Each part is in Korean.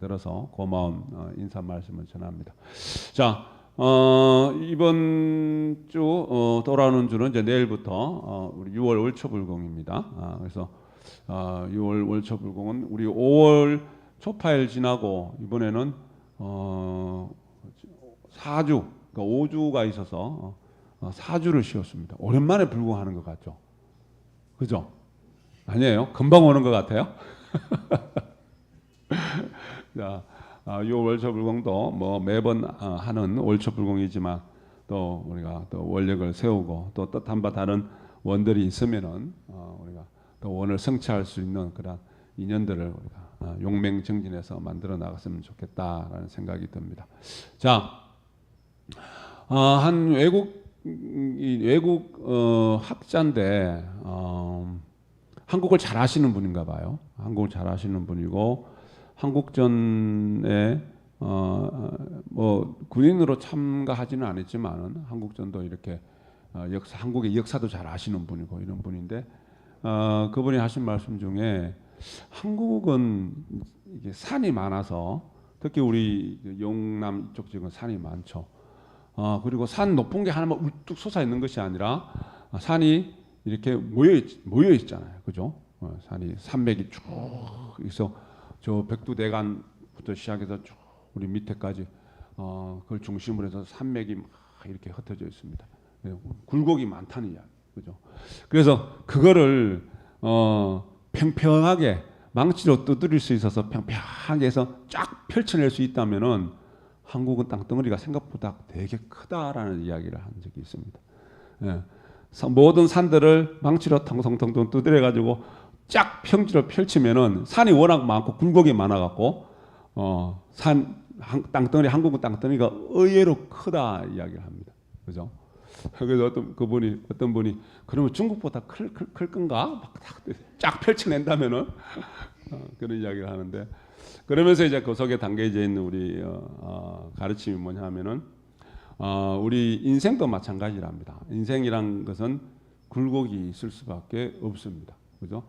들어서 고마운 어, 인사 말씀을 전합니다. 자, 어, 이번 주 어, 돌아오는 주는 이제 내일부터 어, 우리 6월 월초불공입니다. 아, 그래서 어, 6월 월초불공은 우리 5월 초파일 지나고 이번에는 어, 4주, 그러니까 5주가 있어서 어, 4주를 쉬었습니다. 오랜만에 불공하는 것 같죠? 그죠? 아니에요? 금방 오는 것 같아요? 자, 아, 요 월초불공도 뭐 매번 어, 하는 월초불공이지만 또 우리가 또 원력을 세우고 또 뜻한 바 다른 원들이 있으면은 어, 우리가 또 원을 성취할 수 있는 그런 인연들을 우리가 어, 용맹정진해서 만들어 나갔으면 좋겠다라는 생각이 듭니다. 자, 어, 한 외국 이 외국 어, 학자인데 어, 한국을 잘 아시는 분인가 봐요. 한국을 잘 아시는 분이고 한국전에 어, 뭐 군인으로 참가하지는 않았지만은 한국전도 이렇게 어, 역사 한국의 역사도 잘 아시는 분이고 이런 분인데 어, 그분이 하신 말씀 중에 한국은 이게 산이 많아서 특히 우리 영남 이쪽 지역은 산이 많죠. 어, 그리고 산 높은 게 하나만 울뚝 솟아 있는 것이 아니라 어, 산이 이렇게 모여 있, 모여 있잖아요, 그죠? 어, 산이 산맥이 쭉 있어 저 백두대간부터 시작해서 쭉 우리 밑에까지 어, 그걸 중심으로 해서 산맥이 막 이렇게 흩어져 있습니다. 예, 굴곡이 많다는 이야기, 그죠? 그래서 그거를 어, 평평하게 망치로 두드릴 수 있어서 평평하게 해서 쫙 펼쳐낼 수 있다면은 한국은 땅덩어리가 생각보다 되게 크다라는 이야기를 한 적이 있습니다. 예. 모든 산들을 망치로 텅텅텅텅 두드려 가지고 쫙 평지로 펼치면은 산이 워낙 많고 굴곡이 많아갖고 어 산 땅덩어리 한국은 땅덩어리가 의외로 크다 이야기를 합니다. 그죠? 그래서 어떤 그분이 어떤 분이 그러면 중국보다 클, 클, 클 건가? 막쫙 펼쳐낸다면은 어, 그런 이야기를 하는데 그러면서 이제 그 속에 담겨져 있는 우리 어, 어, 가르침이 뭐냐면은 어, 우리 인생도 마찬가지랍니다. 인생이란 것은 굴곡이 있을 수밖에 없습니다. 그죠?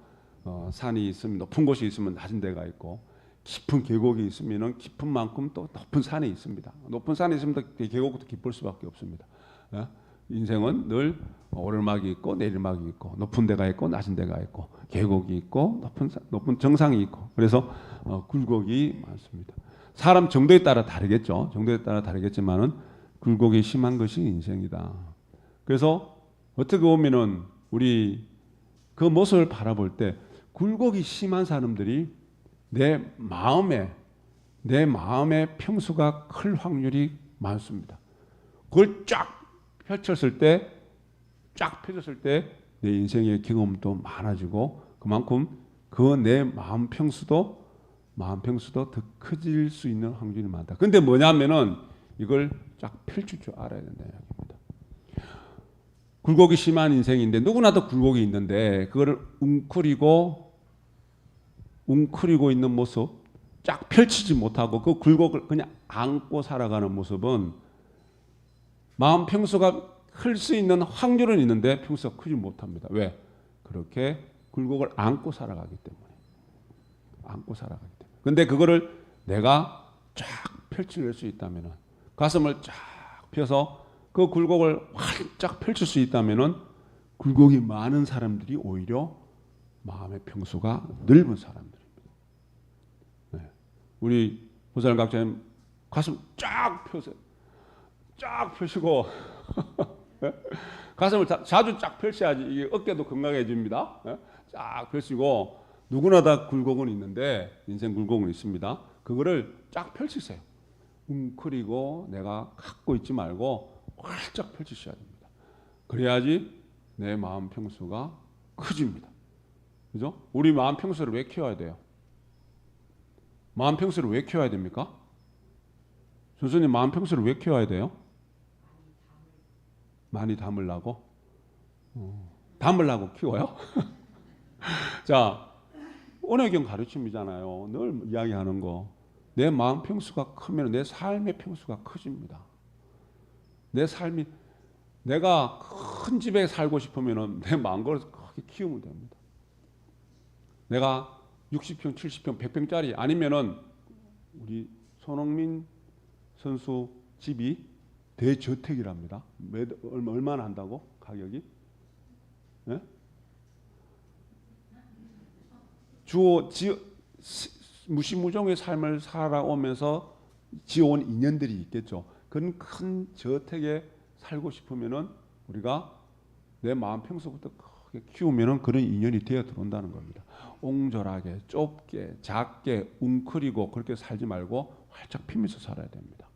어, 산이 있으면 높은 곳이 있으면 낮은 데가 있고 깊은 계곡이 있으면은 깊은 만큼 또 높은 산이 있습니다. 높은 산이 있으면 또 계곡도 깊을 수밖에 없습니다. 예? 인생은 늘 오르막이 있고 내리막이 있고 높은 데가 있고 낮은 데가 있고 계곡이 있고 높은 산- 높은 정상이 있고 그래서 어, 굴곡이 많습니다. 사람 정도에 따라 다르겠죠. 정도에 따라 다르겠지만은 굴곡이 심한 것이 인생이다. 그래서 어떻게 보면은 우리 그 모습을 바라볼 때 굴곡이 심한 사람들이 내 마음에 내 마음의 평수가 클 확률이 많습니다. 그걸 쫙 펼쳤을 때, 쫙 펴졌을 때 내 인생의 경험도 많아지고 그만큼 그 내 마음 평수도 마음 평수도 더 커질 수 있는 확률이 많다. 근데 뭐냐면은 이걸 쫙 펼칠 줄 알아야 된다. 굴곡이 심한 인생인데 누구나도 굴곡이 있는데 그거를 웅크리고 웅크리고 있는 모습 쫙 펼치지 못하고 그 굴곡을 그냥 안고 살아가는 모습은 마음 평수가 클 수 있는 확률은 있는데 평수가 크지 못합니다. 왜? 그렇게 굴곡을 안고 살아가기 때문에 안고 살아가기 때문에. 근데 그거를 내가 쫙 펼쳐낼 수 있다면은 가슴을 쫙 펴서 그 굴곡을 활짝 펼칠 수 있다면은 굴곡이 많은 사람들이 오히려 마음의 평수가 넓은 사람들입니다. 네. 우리 보살 각자님 가슴 쫙 펴세요. 쫙 펴시고 가슴을 자, 자주 쫙 펼쳐야지 이게 어깨도 건강해집니다. 예? 쫙 펼치고 누구나 다 굴곡은 있는데 인생 굴곡은 있습니다. 그거를 쫙 펼치세요. 웅크리고 내가 갖고 있지 말고 활짝 펼치셔야 됩니다. 그래야지 내 마음 평수가 커집니다. 그죠? 우리 마음 평수를 왜 키워야 돼요? 마음 평수를 왜 키워야 됩니까? 선생님 마음 평수를 왜 키워야 돼요? 많이 담으려고? 어, 담으려고 키워요? 자, 언어경 가르침이잖아요. 늘 이야기하는 거. 내 마음 평수가 크면 내 삶의 평수가 커집니다. 내 삶이 내가 큰 집에 살고 싶으면 내 마음을 크게 키우면 됩니다. 내가 60평, 70평, 100평짜리 아니면은 우리 손흥민 선수 집이 대저택이랍니다. 얼마나 한다고 가격이? 예? 주어 지 시- 무시무종의 삶을 살아오면서 지어온 인연들이 있겠죠. 그런 큰 저택에 살고 싶으면은 우리가 내 마음 평소부터 크게 키우면은 그런 인연이 되어 들어온다는 겁니다. 옹졸하게, 좁게, 작게, 웅크리고 그렇게 살지 말고 활짝 피면서 살아야 됩니다.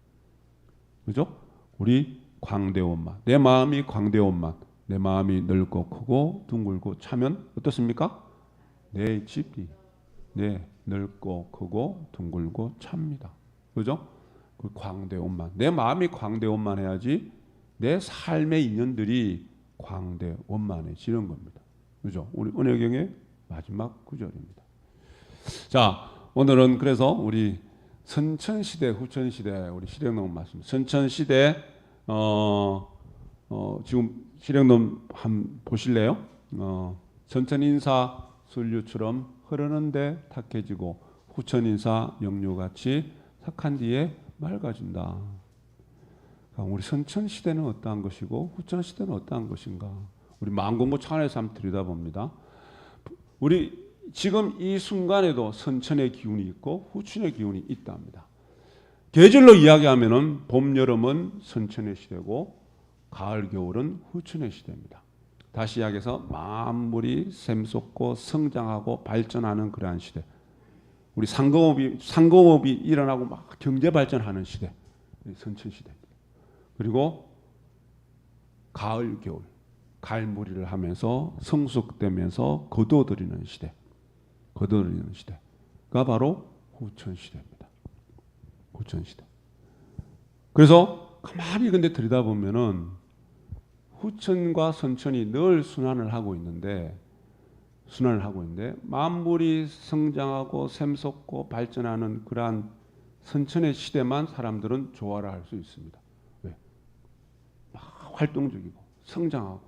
그죠? 우리 광대원만, 내 마음이 광대원만, 내 마음이 넓고 크고 둥글고 차면 어떻습니까? 내 집이 네 넓고 크고 둥글고 찹니다. 그죠? 그 광대원만, 내 마음이 광대원만 해야지 내 삶의 인연들이 광대원만해지는 겁니다. 그죠? 우리 은혜경의 마지막 구절입니다. 자, 오늘은 그래서 우리 선천 시대, 후천 시대, 우리 실행론 말씀. 선천 시대, 어, 어, 지금 실행론 한 보실래요? 어, 선천 인사 술류처럼 흐르는데 탁해지고 후천 인사 영류같이 탁한 뒤에 맑아진다. 그러니까 우리 선천 시대는 어떠한 것이고 후천 시대는 어떠한 것인가? 우리 만공부 차원에서 한번 들여다봅니다. 우리 지금 이 순간에도 선천의 기운이 있고 후천의 기운이 있답니다. 계절로 이야기하면은 봄, 여름은 선천의 시대고 가을, 겨울은 후천의 시대입니다. 다시 이야기해서 만물이 샘솟고 성장하고 발전하는 그러한 시대. 우리 상공업이 상공업이 일어나고 막 경제 발전하는 시대. 선천 시대입니다. 그리고 가을, 겨울 갈무리를 하면서 성숙되면서 거두어들이는 시대. 거두어들이는 시대가 바로 후천 시대입니다. 후천 시대. 그래서 가만히 근데 들여다보면은 후천과 선천이 늘 순환을 하고 있는데 순환을 하고 있는데 만물이 성장하고 샘솟고 발전하는 그러한 선천의 시대만 사람들은 조화를 할수 있습니다. 왜? 막 활동적이고 성장하고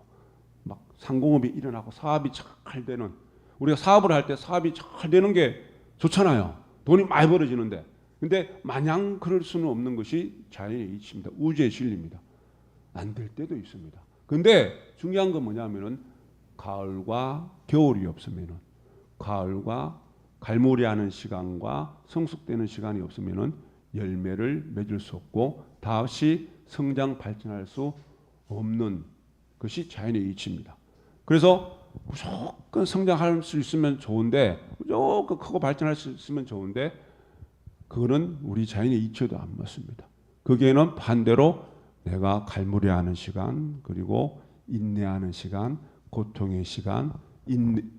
막 상공업이 일어나고 사업이 잘 되는 우리가 사업을 할 때 사업이 잘 되는 게 좋잖아요. 돈이 많이 벌어지는데 근데 마냥 그럴 수는 없는 것이 자연의 이치입니다. 우주의 진리입니다. 안 될 때도 있습니다. 근데 중요한 건 뭐냐면은 가을과 겨울이 없으면은 가을과 갈무리하는 시간과 성숙되는 시간이 없으면은 열매를 맺을 수 없고 다시 성장 발전할 수 없는 것이 자연의 이치입니다. 그래서 무조건 성장할 수 있으면 좋은데 무조건 크고 발전할 수 있으면 좋은데 그거는 우리 자연의 이치에도 안 맞습니다. 거기에는 반대로 내가 갈무리하는 시간 그리고 인내하는 시간 고통의 시간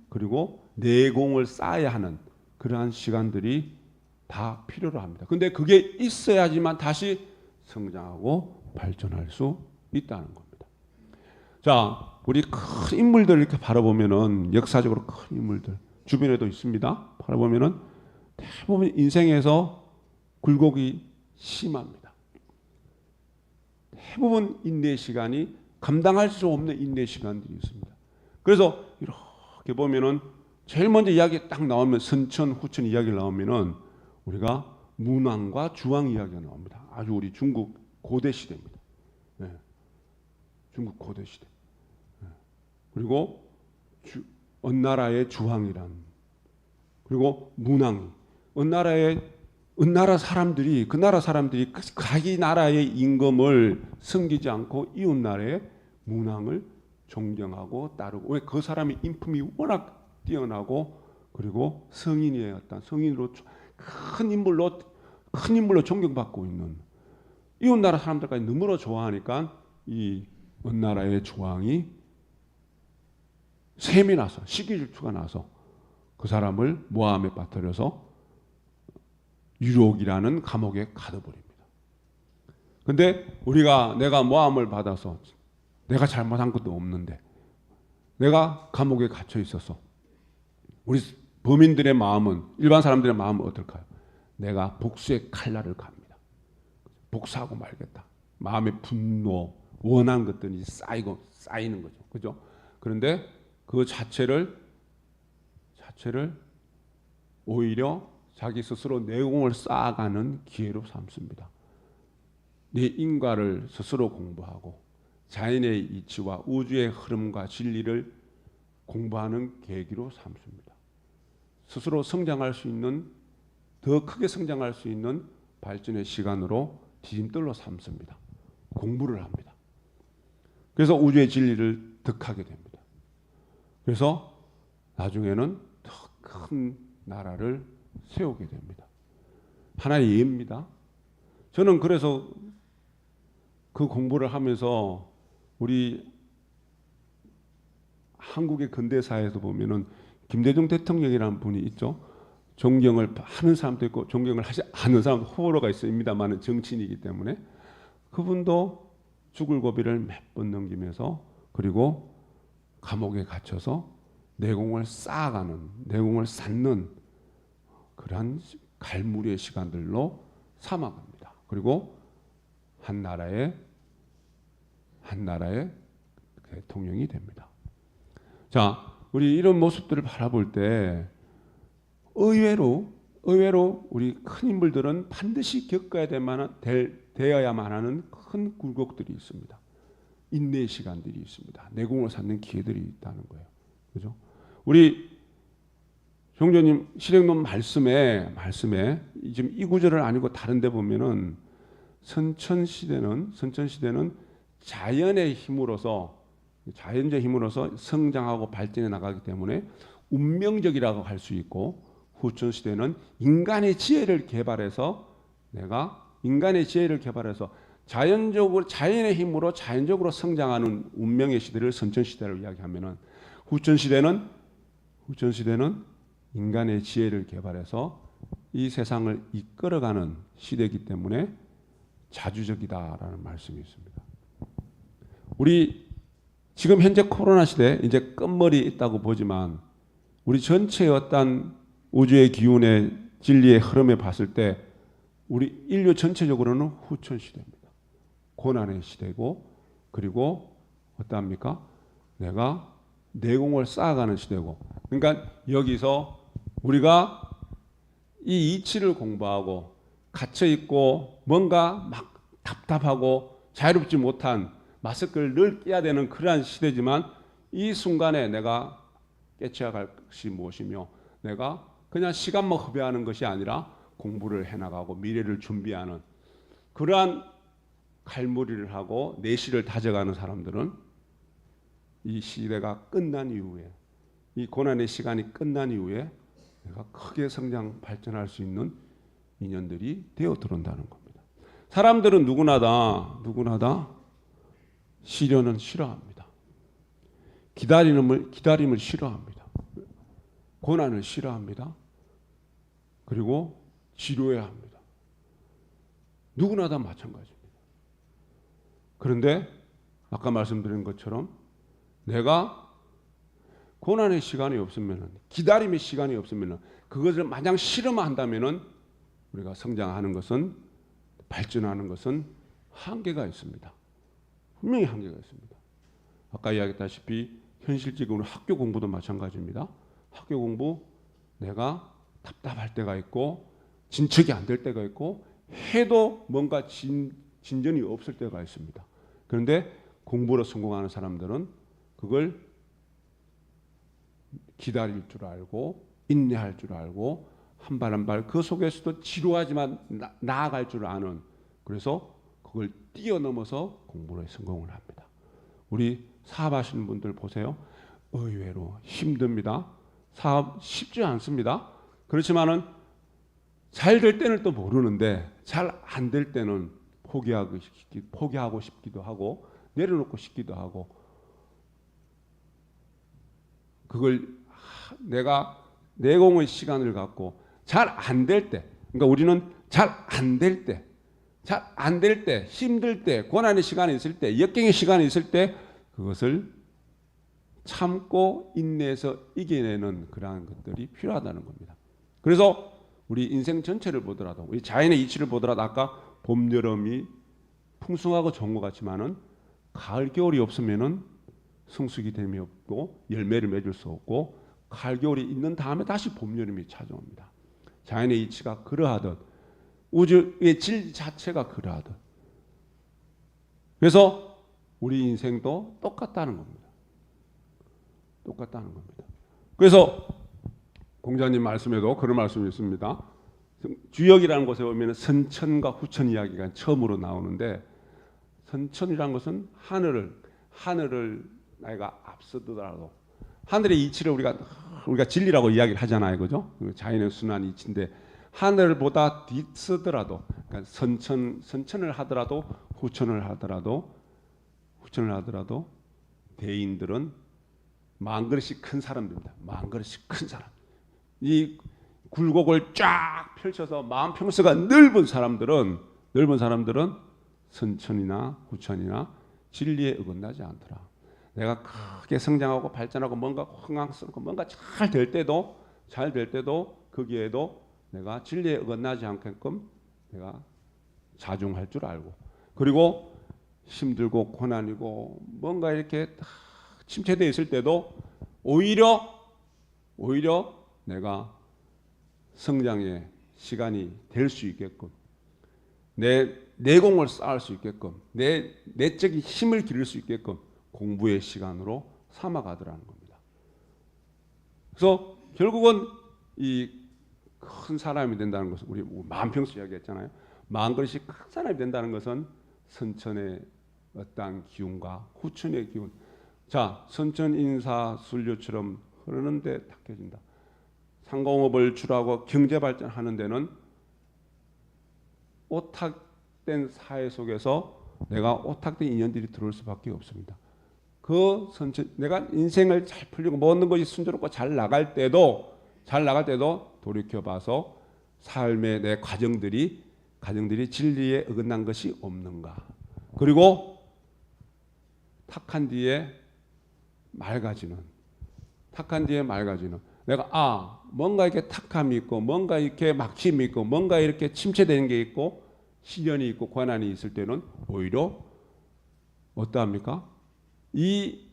그리고 내공을 쌓아야 하는 그러한 시간들이 다 필요로 합니다. 근데 그게 있어야지만 다시 성장하고 발전할 수 있다는 겁니다. 자, 우리 큰 인물들 이렇게 바라보면은 역사적으로 큰 인물들 주변에도 있습니다. 바라보면은 대부분 인생에서 굴곡이 심합니다. 대부분 인내 시간이 감당할 수 없는 인내 시간들이 있습니다. 그래서 이렇게 보면은 제일 먼저 이야기 딱 나오면 선천 후천 이야기 나오면은 우리가 문왕과 주왕 이야기가 나옵니다. 아주 우리 중국 고대 시대입니다. 네. 중국 고대 시대. 네. 그리고 주, 어느 나라의 주왕이란 그리고 문왕이 어느 나라의 어느 나라 사람들이 그 나라 사람들이 그 자기 나라의 임금을 섬기지 않고 이웃 나라의 문왕을 존경하고 따르고 왜 그 사람의 인품이 워낙 뛰어나고 그리고 성인이었다 성인으로 큰 인물로 큰 인물로 존경받고 있는 이웃 나라 사람들까지 너무나 좋아하니까 이 어느 나라의 조왕이 셈이 나서 시기질투가 나서 그 사람을 모함에 빠뜨려서 유록이라는 감옥에 가둬버립니다. 근데 우리가 내가 모함을 받아서 내가 잘못한 것도 없는데 내가 감옥에 갇혀 있어서 우리 범인들의 마음은 일반 사람들의 마음은 어떨까요? 내가 복수의 칼날을 갑니다. 복수하고 말겠다. 마음의 분노, 원한 것들이 쌓이고 쌓이는 거죠. 그죠? 그런데 그 자체를 자체를 오히려 자기 스스로 내공을 쌓아가는 기회로 삼습니다. 내 인과를 스스로 공부하고 자연의 이치와 우주의 흐름과 진리를 공부하는 계기로 삼습니다. 스스로 성장할 수 있는 더 크게 성장할 수 있는 발전의 시간으로 디딤돌로 삼습니다. 공부를 합니다. 그래서 우주의 진리를 득하게 됩니다. 그래서 나중에는 더 큰 나라를 세우게 됩니다. 하나의 예입니다. 저는 그래서 그 공부를 하면서 우리 한국의 근대사에서 보면은 김대중 대통령이라는 분이 있죠. 존경을 하는 사람도 있고 존경을 하지 않는 사람 호불호가 있습니다만은 정치인이기 때문에 그분도 죽을 고비를 몇 번 넘기면서 그리고 감옥에 갇혀서 내공을 쌓아가는 내공을 쌓는 그러한 갈무리의 시간들로 삼아갑니다. 그리고 한 나라의 한 나라의 대통령이 됩니다. 자, 우리 이런 모습들을 바라볼 때 의외로 의외로 우리 큰 인물들은 반드시 겪어야 될 만한 될, 되어야만 하는 큰 굴곡들이 있습니다. 인내의 시간들이 있습니다. 내공을 쌓는 기회들이 있다는 거예요. 그죠? 우리 종조님 실행론 말씀에 말씀에 지금 이 구절을 아니고 다른데 보면은 선천 시대는 선천 시대는 자연의 힘으로서 자연적 힘으로서 성장하고 발전해 나가기 때문에 운명적이라고 할 수 있고 후천 시대는 인간의 지혜를 개발해서 내가 인간의 지혜를 개발해서 자연적으로 자연의 힘으로 자연적으로 성장하는 운명의 시대를 선천 시대로 이야기하면은 후천 시대는 후천 시대는 인간의 지혜를 개발해서 이 세상을 이끌어가는 시대이기 때문에 자주적이다라는 말씀이 있습니다. 우리 지금 현재 코로나 시대 이제 끝머리 있다고 보지만 우리 전체의 어떤 우주의 기운의 진리의 흐름에 봤을 때 우리 인류 전체적으로는 후천 시대입니다. 고난의 시대고 그리고 어떠합니까? 내가 내공을 쌓아가는 시대고 그러니까 여기서 우리가 이 이치를 공부하고 갇혀 있고 뭔가 막 답답하고 자유롭지 못한 마스크를 늘 끼야 되는 그러한 시대지만 이 순간에 내가 깨쳐야 할 것이 무엇이며 내가 그냥 시간만 허비하는 것이 아니라 공부를 해나가고 미래를 준비하는 그러한 갈무리를 하고 내실을 다져가는 사람들은 이 시대가 끝난 이후에 이 고난의 시간이 끝난 이후에 내가 크게 성장 발전할 수 있는 인연들이 되어 들어온다는 겁니다. 사람들은 누구나 다 누구나 다 시련은 싫어합니다. 기다림을 기다림을 싫어합니다. 고난을 싫어합니다. 그리고 지루해 합니다. 누구나 다 마찬가지입니다. 그런데 아까 말씀드린 것처럼 내가 고난의 시간이 없으면 기다림의 시간이 없으면 그것을 마냥 실험한다면 우리가 성장하는 것은 발전하는 것은 한계가 있습니다. 분명히 한계가 있습니다. 아까 이야기했다시피 현실적으로 학교 공부도 마찬가지입니다. 학교 공부 내가 답답할 때가 있고 진척이 안 될 때가 있고 해도 뭔가 진, 진전이 없을 때가 있습니다. 그런데 공부로 성공하는 사람들은 그걸 기다릴 줄 알고 인내할 줄 알고 한 발 한 발 그 속에서도 지루하지만 나, 나아갈 줄 아는 그래서 그걸 뛰어넘어서 공부에 성공을 합니다. 우리 사업하시는 분들 보세요. 의외로 힘듭니다. 사업 쉽지 않습니다. 그렇지만은 잘 될 때는 또 모르는데 잘 안 될 때는 포기하고 싶기, 포기하고 싶기도 하고 내려놓고 싶기도 하고 그걸 내가 내공의 시간을 갖고 잘 안 될 때, 그러니까 우리는 잘 안 될 때, 잘 안 될 때, 힘들 때, 고난의 시간이 있을 때, 역경의 시간이 있을 때 그것을 참고 인내해서 이겨내는 그러한 것들이 필요하다는 겁니다. 그래서 우리 인생 전체를 보더라도 우리 자연의 이치를 보더라도 아까 봄 여름이 풍성하고 좋은 것 같지만은 가을 겨울이 없으면은 성숙이 됨이 없고 열매를 맺을 수 없고 가을 겨울이 있는 다음에 다시 봄 여름이 찾아옵니다. 자연의 이치가 그러하듯 우주의 질 자체가 그러하듯 그래서 우리 인생도 똑같다는 겁니다. 똑같다는 겁니다. 그래서 공자님 말씀에도 그런 말씀이 있습니다. 주역이라는 곳에 오면 선천과 후천 이야기가 처음으로 나오는데 선천이라는 것은 하늘을 하늘을 나이가 앞서더라도 하늘의 이치를 우리가 우리가 진리라고 이야기를 하잖아요, 그죠? 자연의 순환 이치인데 하늘보다 뒤서더라도 그러니까 선천 선천을 하더라도 후천을 하더라도 후천을 하더라도 대인들은 만 그릇씩 큰 사람들입니다. 만 그릇씩 큰 사람. 이 굴곡을 쫙 펼쳐서 마음 평수가 넓은 사람들은 넓은 사람들은 선천이나 후천이나 진리에 어긋나지 않더라. 내가 크게 성장하고 발전하고 뭔가 흥황스럽고 뭔가 잘 될 때도 잘 될 때도 거기에도 내가 진리에 어긋나지 않게끔 내가 자중할 줄 알고 그리고 힘들고 고난이고 뭔가 이렇게 다 침체되어 있을 때도 오히려 오히려 내가 성장의 시간이 될 수 있게끔 내 내공을 쌓을 수 있게끔 내 내적인 힘을 기를 수 있게끔 공부의 시간으로 삼아가더라는 겁니다. 그래서 결국은 이 큰 사람이 된다는 것은 우리 만평수 이야기했잖아요. 만 그릇이 큰 사람이 된다는 것은 선천의 어떠한 기운과 후천의 기운. 자, 선천 인사 순료처럼 흐르는데 탁해진다. 상공업을 주라고 경제 발전하는 데는 오탁된 사회 속에서 내가 오탁된 인연들이 들어올 수밖에 없습니다. 그 선천 내가 인생을 잘 풀리고 모든 것이 순조롭고 잘 나갈 때도 잘 나갈 때도 돌이켜 봐서 삶의 내 과정들이 과정들이 진리에 어긋난 것이 없는가. 그리고 탁한 뒤에 맑아지는 탁한 뒤에 맑아지는 내가 아 뭔가 이렇게 탁함이 있고 뭔가 이렇게 막힘이 있고 뭔가 이렇게 침체되는 게 있고 시련이 있고 고난이 있을 때는 오히려 어떠합니까? 이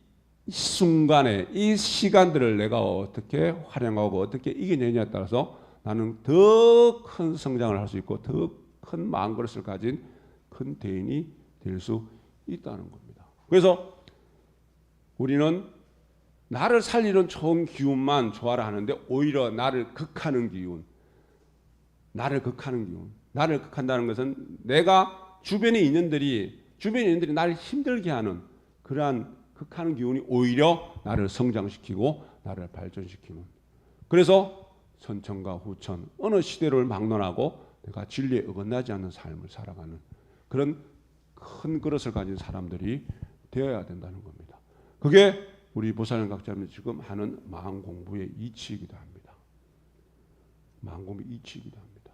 순간에 이 시간들을 내가 어떻게 활용하고 어떻게 이겨내냐에 따라서 나는 더 큰 성장을 할 수 있고 더 큰 마음 그릇을 가진 큰 대인이 될 수 있다는 겁니다. 그래서 우리는 나를 살리는 좋은 기운만 좋아라 하는데 오히려 나를 극하는 기운, 나를 극하는 기운, 나를 극한다는 것은 내가 주변에 있는들이 주변에 있는들이 나를 힘들게 하는 그러한 극하는 기운이 오히려 나를 성장시키고 나를 발전시키는. 그래서 선천과 후천 어느 시대를 막론하고 내가 진리에 어긋나지 않는 삶을 살아가는 그런 큰 그릇을 가진 사람들이 되어야 된다는 겁니다. 그게 우리 보살님 각자님 지금 하는 마음 공부의 이치이기도 합니다. 마음 공부 이치이기도 합니다.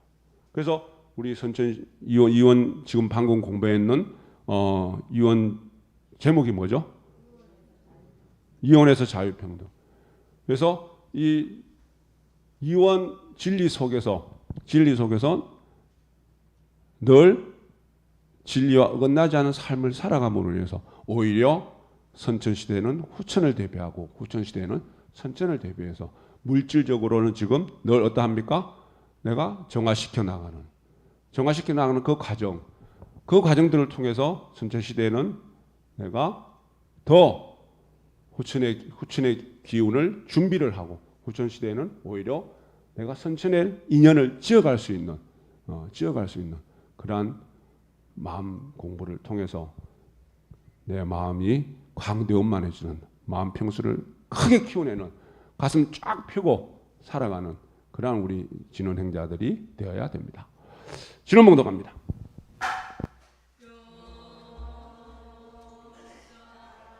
그래서 우리 선천 이원, 이원 지금 방금 공부했는 어, 이원 제목이 뭐죠? 이원에서 자유평등. 그래서 이 이원 진리 속에서 진리 속에서 늘 진리와 어긋나지 않은 삶을 살아감으로 인해서 오히려 선천 시대는 후천을 대비하고 후천 시대는 선천을 대비해서 물질적으로는 지금 늘 어떠합니까? 내가 정화시켜 나가는 정화시켜 나가는 그 과정 그 과정들을 통해서 선천 시대는 내가 더 후천의 후천의 기운을 준비를 하고 후천 시대에는 오히려 내가 선천의 인연을 지어갈 수 있는 어, 지어갈 수 있는 그러한 마음 공부를 통해서 내 마음이 광대원만해지는 마음 평수를 크게 키워내는 가슴 쫙 펴고 살아가는 그러한 우리 진원 행자들이 되어야 됩니다. 진원 봉도 갑니다.